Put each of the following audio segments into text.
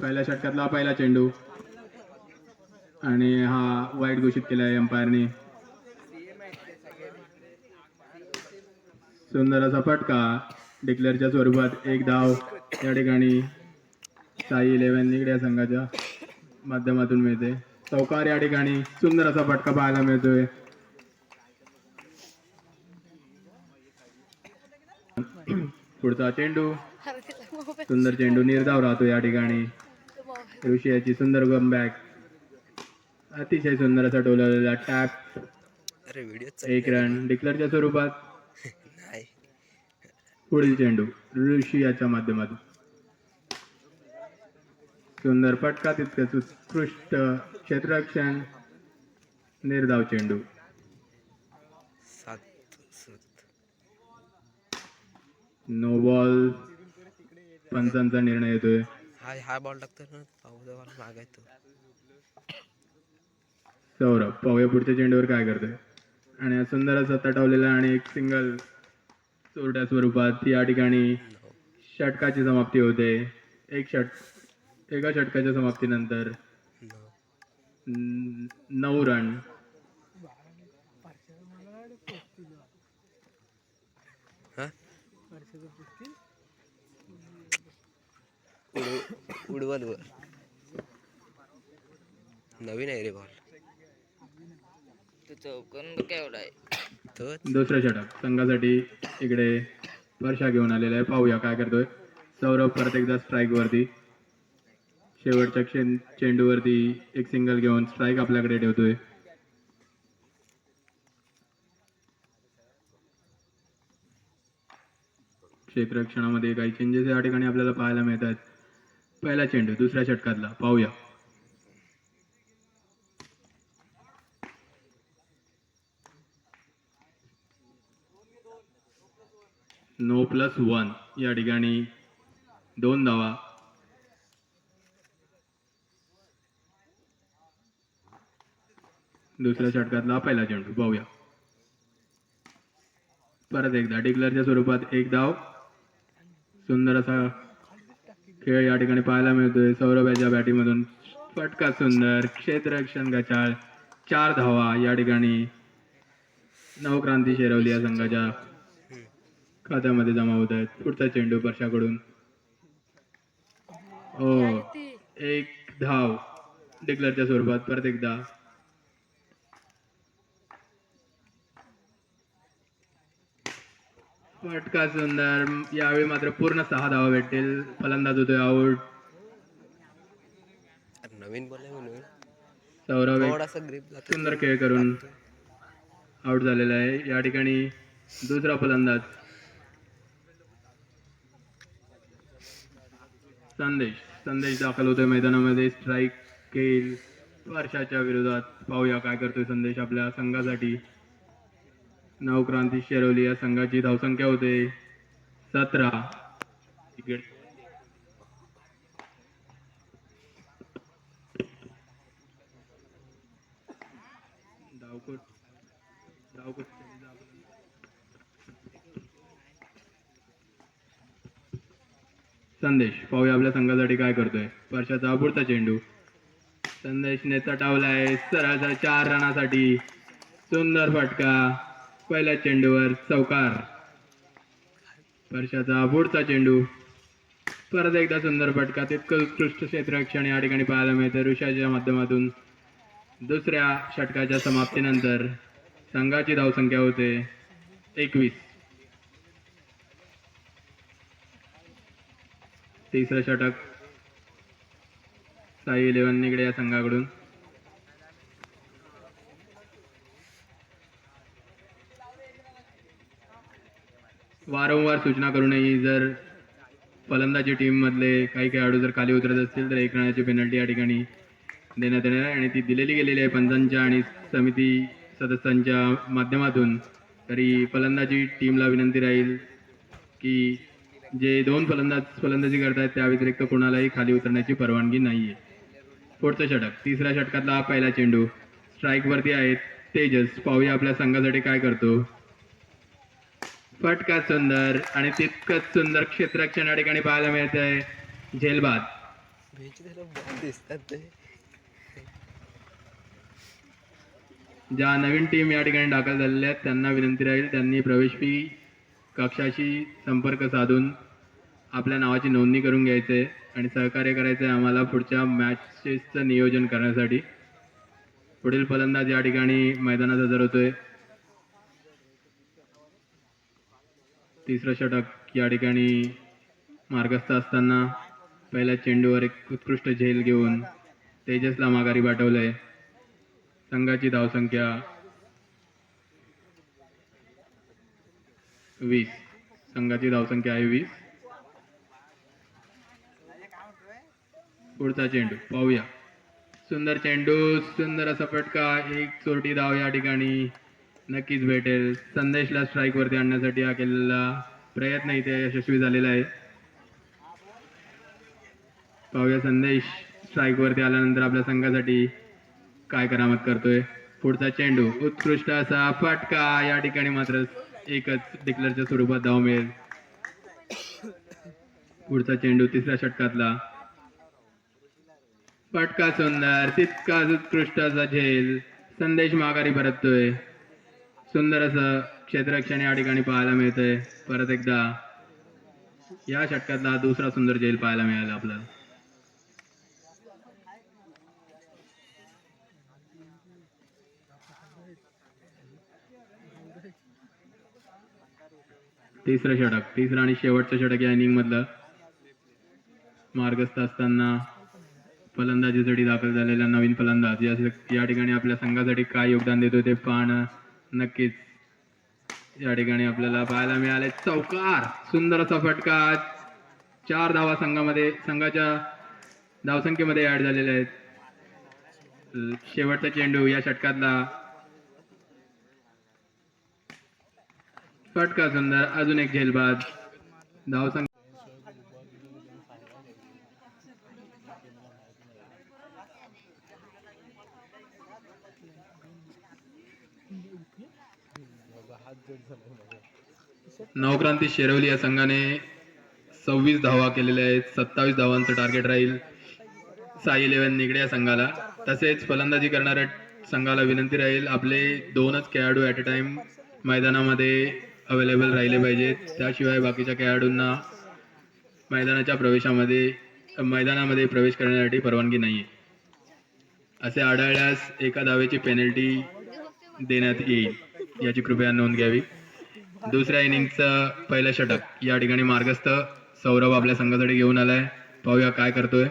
पहिल्या षटकातला पहिला चेंडू. आणि हा वाईट घोषित केला आहे अंपायरने. सुंदर असा फटका डिक्लेअरच्या स्वरूपात एक धाव या ठिकाणी साई इलेव्हन निगड्या संघाच्या माध्यमातून मिळते. चौकार या ठिकाणी सुंदर असा फटका पाहायला मिळतोय. पुढचा चेंडू. सुंदर चेंडू निर्धाव राहतो या ठिकाणी. ऋषियाची सुंदर बॅक अतिशय सुंदर असा टोलवलेला टॅप अरे व्हिडिओ एक रन डिक्लेअरच्या स्वरूपात. नाही. पुढील चेंडू ऋषियाच्या माध्यमातून. सुंदर फटका तितकंच उत्कृष्ट क्षेत्ररक्षण निर्धाव चेंडू. नो बॉल पंचांचा निर्णय येतोय. हा हा बॉल टाकतो ना बॉल मागायतो सौरभ पाहूया पुढच्या चेंडूवर काय करतोय. आणि हा सुंदर असा तटवलेला आणि एक सिंगल चोरट्या स्वरूपात या ठिकाणी षटकाची समाप्ती होते. एक षट एका षटकाच्या समाप्तीनंतर न- नऊ रन हा? उडव उडवल वर. नवीन आहे रे बॉल तो चौकन केवढा आहे. तो दुसरं षटक संघासाठी इकडे वर्षा घेऊन आलेला आहे. पाहूया काय करतोय. सौरभ परत एकदा स्ट्राईक वरती. शेवटच्या क्षे- चेंडूवरती एक सिंगल घेऊन स्ट्राईक आपल्याकडे ठेवतोय. क्षेत्ररक्षणामध्ये काही चेंजेस या ठिकाणी आपल्याला पाहायला मिळतात पहिला चेंडू दुसऱ्या षटकातला. पाहूया. नो प्लस वन या ठिकाणी दोन धावा. दुसऱ्या षटकातला पहिला चेंडू. पाहूया. परत एकदा डिक्लरच्या स्वरूपात एक धाव. सुंदर असा खेळ या ठिकाणी पाहायला मिळतोय. सौरभ याच्या बॅटिंगमधून फटका सुंदर क्षेत्ररक्षण गचाळ चार धावा या ठिकाणी नवक्रांती शेरवली या संघाच्या खात्यामध्ये जमा होत आहेत. पुढचा चेंडू वर्षाकडून. हो एक धाव डिक्लेअरच्या स्वरूपात परत एकदा. फटका सुंदर. यावेळी मात्र पूर्ण सहा धावा भेटतील. फलंदाज होतोय आऊट. नवीन सौरभ सुंदर खेळ करून आउट झालेला आहे. या ठिकाणी दुसरा फलंदाज. संदेश. संदेश दाखल होतोय मैदानामध्ये. स्ट्राईक केल. वर्षाच्या विरोधात. पाहूया काय करतोय संदेश आपल्या संघासाठी. नवक्रांती शेरवली या संघाची धावसंख्या होते. सतरा. धावकोट धावकोट संदेश. पाहूया आपल्या संघासाठी काय करतोय. वर्षाचा पुढचा चेंडू. संदेशने तटावलाय. सरळ सरळ चार रनासाठी. सुंदर फटका. पहिल्या चेंडूवर चौकार. वर्षाचा पुढचा चेंडू. परत एकदा सुंदर फटका तितकं उत्कृष्ट क्षेत्ररक्षण या ठिकाणी पाहायला मिळतं. ऋषाच्या माध्यमातून दुसऱ्या षटकाच्या समाप्तीनंतर संघाची धावसंख्या होते एकवीस. तिसरं षटक साई इलेव्हन निगडे या संघाकडून. वारंवार सूचना करूनही जर फलंदाजी टीम मधले काही खेळाडू जर खाली उतरत असतील तर एक रनाची पेनल्टी या ठिकाणी देण्यात येणार आहे. आणि ती दिलेली गेलेली आहे पंचांच्या आणि समिती सदस्यांच्या माध्यमातून. तरी फलंदाजी टीमला विनंती राहील की जे दोन फलंदाज फलंदाजी करतायत त्या व्यतिरिक्त कोणालाही खाली उतरण्याची परवानगी नाहीये. पुढचं षटक. तिसऱ्या षटकातला पहिला चेंडू. स्ट्राईक वरती आहेत तेजस. पाहूया आपल्या संघासाठी काय करतो. फटका सुंदर आणि तितकंच सुंदर क्षेत्ररक्षण या ठिकाणी पाहायला मिळत आहे झेलबाद ज्या नवीन टीम या ठिकाणी दाखल झालेल्या आहेत त्यांना विनंती राहील त्यांनी प्रवेश फी कक्षाशी संपर्क साधून आपल्या नावाची नोंदणी करून घ्यायचं आणि सहकार्य करायचं आहे आम्हाला पुढच्या मॅचेसचं नियोजन करण्यासाठी. पुढील फलंदाज या ठिकाणी मैदानात हजर होतोय. तिसरं षटक या ठिकाणी मार्गस्थ असताना पहिल्या चेंडूवर एक उत्कृष्ट झेल घेऊन तेजसला माघारी पाठवलंय. संघाची धावसंख्या वीस. संघाची धावसंख्या आहे वीस. पुढचा चेंडू पाहूया. सुंदर चेंडू सुंदर असा फटका एक चोरटी धाव या ठिकाणी नक्कीच भेटेल. संदेशला स्ट्राईक वरती आणण्यासाठी हा केलेला प्रयत्न इथे यशस्वी झालेला आहे. पाहूया संदेश स्ट्राईक वरती आल्यानंतर आपल्या संघासाठी काय करामत करतोय. पुढचा चेंडू उत्कृष्ट असा फटका. या ठिकाणी मात्र एकच डिक्लरच्या स्वरूपात धाव मिळेल. पुढचा चेंडू तिसऱ्या षटकातला. फटका सुंदर तितकाच उत्कृष्ट असा झेल. संदेश माघारी परततोय. सुंदर असं क्षेत्ररक्षण या ठिकाणी पाहायला मिळतंय. परत एकदा या षटकातला दुसरा सुंदर जेल पाहायला मिळाला आपल्याला. तिसरं षटक तिसरं आणि शेवटचं षटक या इनिंग मधलं. मार्गस्थ असताना फलंदाजीसाठी दाखल झालेला नवीन फलंदाज. या या ठिकाणी आपल्या संघासाठी काय योगदान देतो ते पाहणं नक्कीच. या ठिकाणी आपल्याला पाहायला मिळाले चौकार. सुंदर असा फटका चार धावा संघामध्ये संघाच्या धावसंख्येमध्ये ऍड झालेले आहेत. शेवटचा चेंडू या षटकातला. फटका सुंदर. अजून एक झेलबाद धावसंख्या नवक्रांती शेरवली या संघाने सव्वीस धावा केलेल्या आहेत सत्तावीस धावांचं टार्गेट राहील. साई इलेव्हन निगडे या संघाला. तसेच फलंदाजी करणाऱ्या संघाला विनंती राहील आपले दोनच खेळाडू ॲट अ टाइम मैदानामध्ये अवेलेबल राहिले पाहिजेत. त्याशिवाय बाकीच्या खेळाडूंना मैदानाच्या प्रवेशामध्ये मैदानामध्ये प्रवेश करण्यासाठी परवानगी नाही आहे असे आढळल्यास एका धावेची पेनल्टी देण्यात येईल याची कृपया नोंद घ्यावी. दुसऱ्या इनिंगचं पहिलं षटक. या ठिकाणी मार्गस्थ सौरभ आपल्या संघासाठी घेऊन आलाय. पाहूया काय करतोय.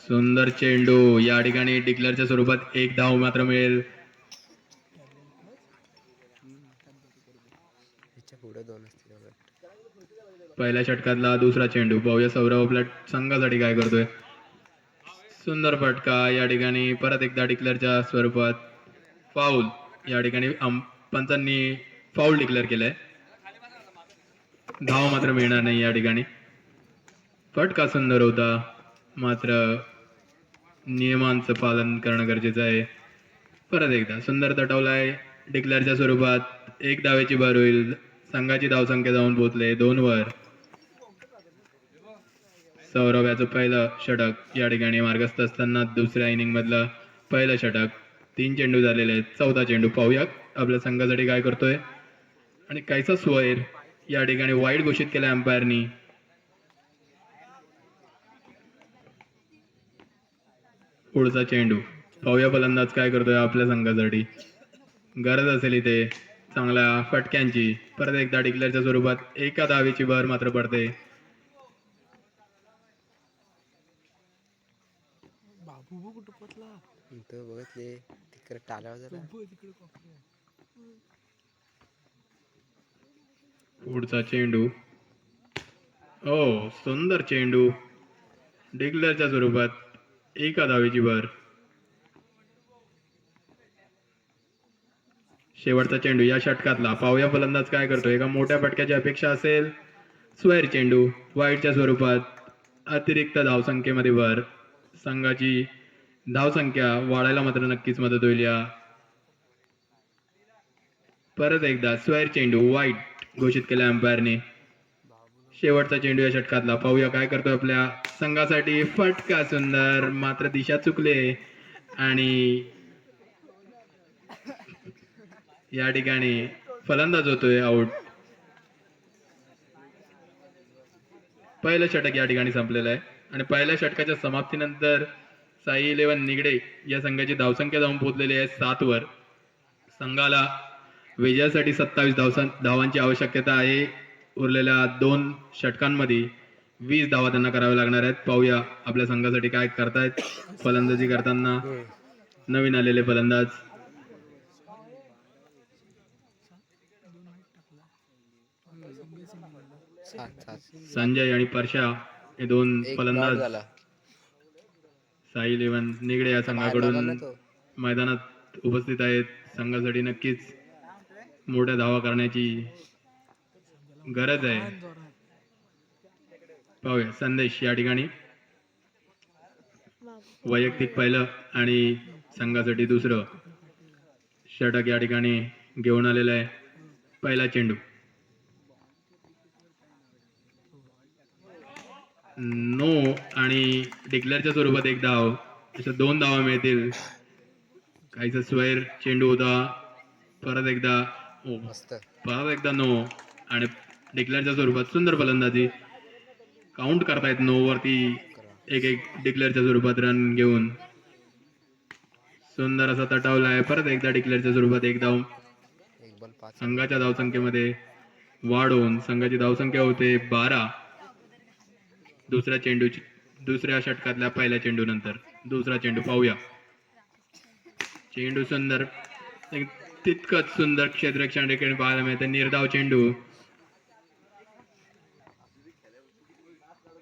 सुंदर चेंडू. या ठिकाणी डिक्लरच्या स्वरूपात एक धाव मात्र मिळेल. पहिल्या षटकातला दुसरा चेंडू. पाहूया सौरभ आपल्या संघासाठी काय करतोय. सुंदर फटका. या ठिकाणी परत एकदा डिक्लेअरच्या स्वरूपात फाऊल या ठिकाणी पंचांनी फाऊल डिक्लेअर केलाय. धाव मात्र मिळणार नाही या ठिकाणी. फटका सुंदर होता. मात्र नियमांचं पालन करणं गरजेचं आहे. परत एकदा सुंदर तटवलाय. डिक्लेअरच्या स्वरूपात एक धावेची भर होईल. संघाची धावसंख्या जाऊन पोहोचले दोन वर. सौरभ याचं पहिलं षटक. या ठिकाणी मार्गस्थ असताना दुसऱ्या इनिंग मधलं पहिलं षटक. तीन चेंडू झालेले आहेत. चौथा चेंडू पाहूया आपल्या संघासाठी काय करतोय? आणि कायचा स्वैर या ठिकाणी वाईट घोषित केला अंपायरनी. पुढचा चेंडू. पाहूया फलंदाज काय करतोय आपल्या संघासाठी. गरज असेल इथे. चांगल्या फटक्यांची. परत एकदा डिक्लेअरच्या स्वरूपात एका धावेची भर मात्र पडते. तो बघितले तिकडे टाळावर जरा. पुढचा चेंडू. ओ सुंदर चेंडू. डिक्लेअरच्या स्वरूपात एका धावेची भर. शेवटचा चेंडू या षटकातला. पावया फलंदाज काय करतो एका मोठ्या फटक्याची अपेक्षा असेल स्वैर चेंडू. वाईटच्या स्वरूपात अतिरिक्त धावसंख्येमध्ये भर. संघाची धावसंख्या वाढायला मात्र नक्कीच मदत होईल या. परत एकदा स्वैर चेंडू वाईट घोषित केला अंपायरने. शेवटचा चेंडू या षटकातला. पाहूया काय करतोय आपल्या संघासाठी. फटका सुंदर मात्र दिशा चुकले. आणि या ठिकाणी फलंदाज होतोय आउट पहिलं षटक या ठिकाणी संपलेलं आहे. आणि पहिल्या षटकाच्या समाप्तीनंतर साई इलेव्हन निगडे या संघाची धावसंख्या जाऊन पोहोचलेली आहे सात वर संघाला विजयासाठी सत्तावीस धावसं धावांची आवश्यकता आहे. उरलेल्या दोन षटकांमध्ये वीस धावा त्यांना कराव्या लागणार आहेत. पाहूया आपल्या संघासाठी काय करतायत. फलंदाजी करताना नवीन आलेले फलंदाज. संजय आणि परशा हे दोन फलंदाज. साई इलेव्हन निगडे या संघाकडून. मैदानात उपस्थित आहेत. संघासाठी नक्कीच मोठ्या धावा करण्याची गरज आहे. पाहूया संदेश या ठिकाणी. वैयक्तिक पहिलं आणि संघासाठी दुसरं. षटक या ठिकाणी घेऊन आलेलं आहे. पहिला चेंडू. नो आणि डिक्लेअरच्या स्वरूपात एक धाव अशा दोन धावा मिळतील. काहीचा स्वैर चेंडू होता परत एकदा ओ परत एकदा नो आणि डिक्लेअरच्या स्वरूपात सुंदर फलंदाजी. काउंट करतायत नो वरती एक एक डिक्लेअरच्या स्वरूपात रन घेऊन. सुंदर असा तटावला आहे. परत एकदा डिक्लेअरच्या स्वरूपात एक धाव संघाच्या धावसंख्येमध्ये वाढ होऊन संघाची धावसंख्या होते बारा. दुसऱ्या चेंडूची दुसऱ्या षटकातल्या पहिल्या चेंडू नंतर दुसरा चेंडू पाहूया. चेंडू सुंदर तितकंच सुंदर क्षेत्रक्षण ठिकाणी पाहायला मिळते. निर्धाव चेंडू.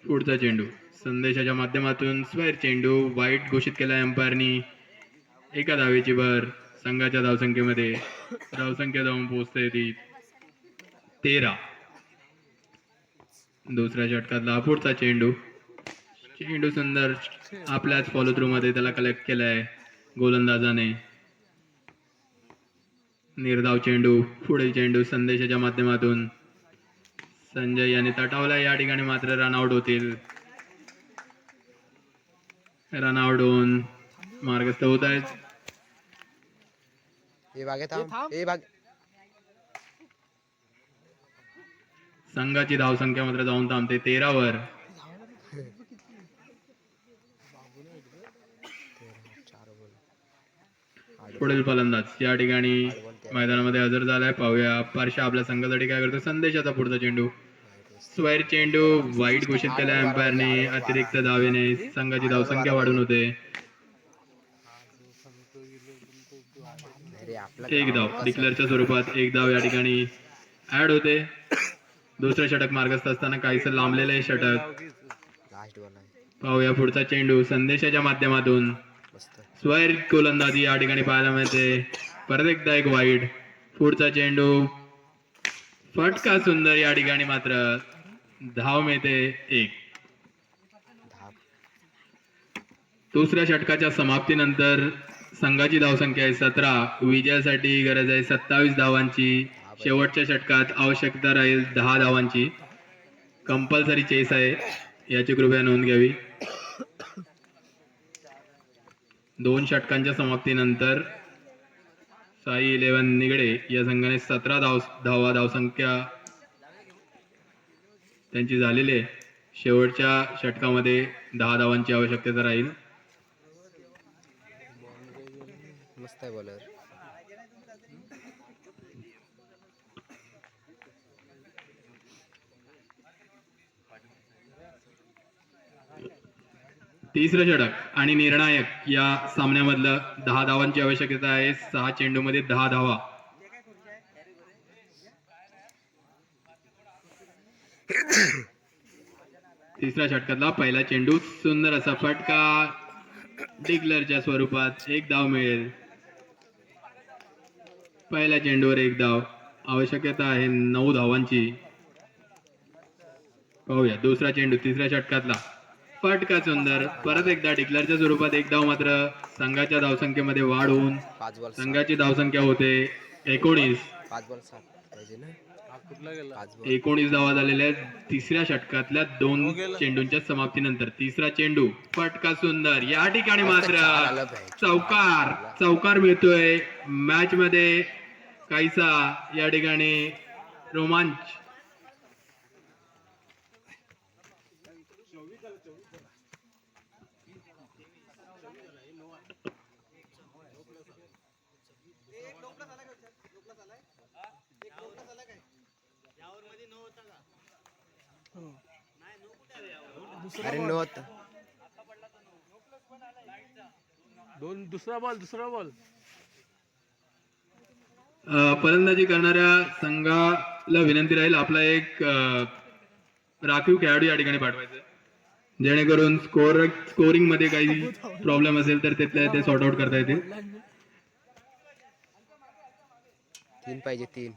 पुढचा चेंडू. संदेशाच्या माध्यमातून स्क्वेअर चेंडू वाईट घोषित केला अंपायरनी. एका धावेची भर संघाच्या धावसंख्येमध्ये. धावसंख्या जाऊन पोहोचते ती तेरा. दुसऱ्या षटकातला पुढचा चेंडू. चेंडू सुंदर आपल्याच फॉलो थ्रू मध्ये त्याला कलेक्ट केलाय गोलंदाजाने. निर्धाव चेंडू पुढील चेंडू संदेशाच्या माध्यमातून. संजय याने तटावला या ठिकाणी मात्र रनआउट होतील. रनआउट होऊन मार्गस्थ होत आहेत. संघाची धावसंख्या मात्र जाऊन थांबते. तेरावर. पुढील फलंदाज. या ठिकाणी मैदानामध्ये हजर झालाय. पाहूया. पारशा आपल्या संघासाठी काय करतो? संदेशाचा पुढचा चेंडू. स्वैर चेंडू वाईट घोषित केला अंपायरने. अतिरिक्त धावेने संघाची धावसंख्या वाढून होते. एक धाव. डिक्लेअरच्या स्वरूपात एक धाव या ठिकाणी ऍड होते. दुसरं षटक मार्गस्थ असताना काहीसं लांबलेलं आहे षटक. पाहूया पुढचा चेंडू संदेशाच्या माध्यमातून. स्वैर गोलंदाजी या ठिकाणी पाहायला मिळते. परत एकदा एक वाईट पुढचा चेंडू फटका सुंदर या ठिकाणी मात्र धाव मिळते एक. दुसऱ्या षटकाच्या समाप्तीनंतर संघाची धावसंख्या आहे सतरा. विजयासाठी गरज आहे सत्तावीस धावांची. शेवटच्या षटकात आवश्यकता राहील दहा धावांची. कंपल्सरी चेस आहे. याची कृपया नोंद घ्यावी. दोन षटकांच्या समाप्तीनंतर साई इलेव्हन निगडे या संघाने सतरा धाव धावा धावसंख्या त्यांची झालेली आहे. शेवटच्या षटकामध्ये दहा धावांची आवश्यकता राहील. मस्त आहे बॉलर तिसरं षटक आणि निर्णायक या सामन्यामधलं दहा धावांची आवश्यकता आहे. सहा चेंडूमध्ये दहा धावा. तिसऱ्या षटकातला पहिला चेंडू सुंदर असा फटका डिग्लरच्या स्वरूपात एक धाव मिळेल. पहिल्या चेंडूवर एक धाव. आवश्यकता आहे नऊ धावांची. पाहूया. दुसरा चेंडू तिसऱ्या षटकातला. फटका सुंदर परत एकदा डिक्लेअरच्या स्वरूपात एक धाव मात्र संघाच्या धावसंख्येमध्ये वाढ होऊन संघाची धावसंख्या होते एकोणीस. एकोणीस धावा झालेल्या आहेत तिसऱ्या षटकातल्या दोन चेंडूंच्या समाप्तीनंतर तिसरा चेंडू फटका सुंदर या ठिकाणी मात्र. चौकार चौकार मिळतोय. मॅच मध्ये काहीसा या ठिकाणी रोमांच अरे नव्हतं दोन दुसरा बॉल दुसरा बॉल अ, फलंदाजी करणाऱ्या संघाला विनंती राहील आपला एक राखीव खेळाडू या ठिकाणी पाठवायचा. जेणेकरून स्कोर स्कोरिंगमध्ये काही प्रॉब्लेम असेल तर तिथल्या ते सॉर्ट आउट करता येतील. तीन पाहिजे तीन.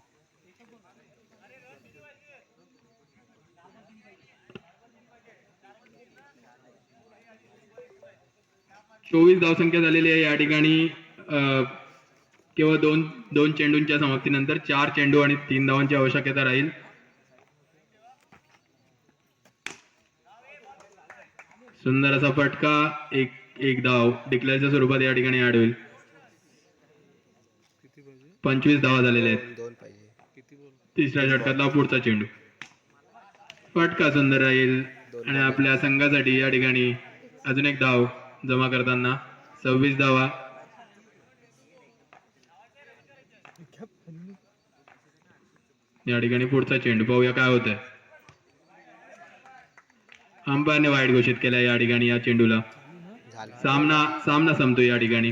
चोवीस धावसंख्या झालेली आहे या ठिकाणी. केवळ दोन दोन चेंडूंच्या समाप्तीनंतर चार चेंडू आणि तीन धावांची आवश्यकता राहील. सुंदर असा फटका एक एक धाव. डिक्लेअरच्या स्वरूपात या ठिकाणी ऍड होईल. पंचवीस धावा झालेल्या आहेत. तिसऱ्या षटकातला पुढचा चेंडू. फटका सुंदर राहील. आणि आपल्या संघासाठी या ठिकाणी अजून एक धाव जमा करताना सव्वीस धावा. या ठिकाणी पुढचा चेंडू. पाहूया काय होत आहे अंपायरने वाईट घोषित केलाय या ठिकाणी या चेंडूला. सामना सामना संपतो या ठिकाणी.